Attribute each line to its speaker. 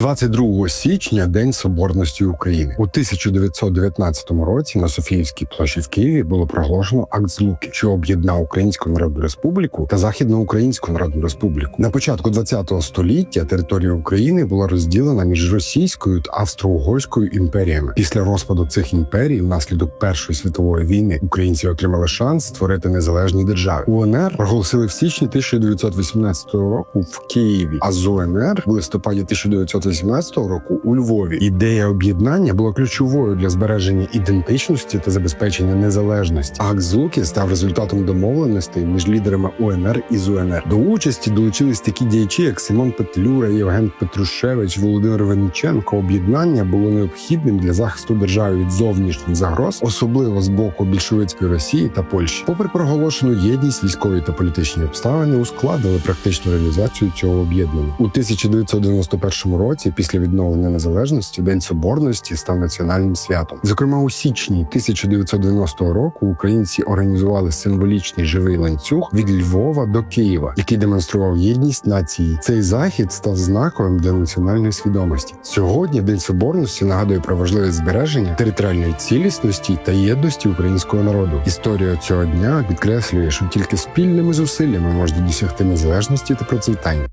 Speaker 1: 22 січня День Соборності України у 1919 році на Софіївській площі в Києві було проголошено акт злуки, що об'єднав Українську Народну Республіку та Західноукраїнську Народну Республіку. На початку 20 століття територія України була розділена між Російською та Австро-Угорською імперіями. Після розпаду цих імперій, внаслідок Першої світової війни, українці отримали шанс створити незалежні держави. УНР проголосили в січні 1918 року в Києві, а з УНР в листопаді 1918 року у Львові. Ідея об'єднання була ключовою для збереження ідентичності та забезпечення незалежності. Акт Злуки став результатом домовленостей між лідерами УНР і ЗУНР. До участі долучились такі діячі, як Симон Петлюра, Євген Петрушевич, Володимир Вениченко. Об'єднання було необхідним для захисту держави від зовнішніх загроз, особливо з боку більшовицької Росії та Польщі. Попри проголошену єдність, військові та політичні обставини ускладнили практичну реалізацію цього об'єднання у 1991 році. Після відновлення незалежності День Соборності став національним святом. Зокрема, у січні 1990 року українці організували символічний живий ланцюг від Львова до Києва, який демонстрував єдність нації. Цей захід став знаковим для національної свідомості. Сьогодні День Соборності нагадує про важливість збереження територіальної цілісності та єдності українського народу. Історія цього дня підкреслює, що тільки спільними зусиллями можна досягти незалежності та процвітання.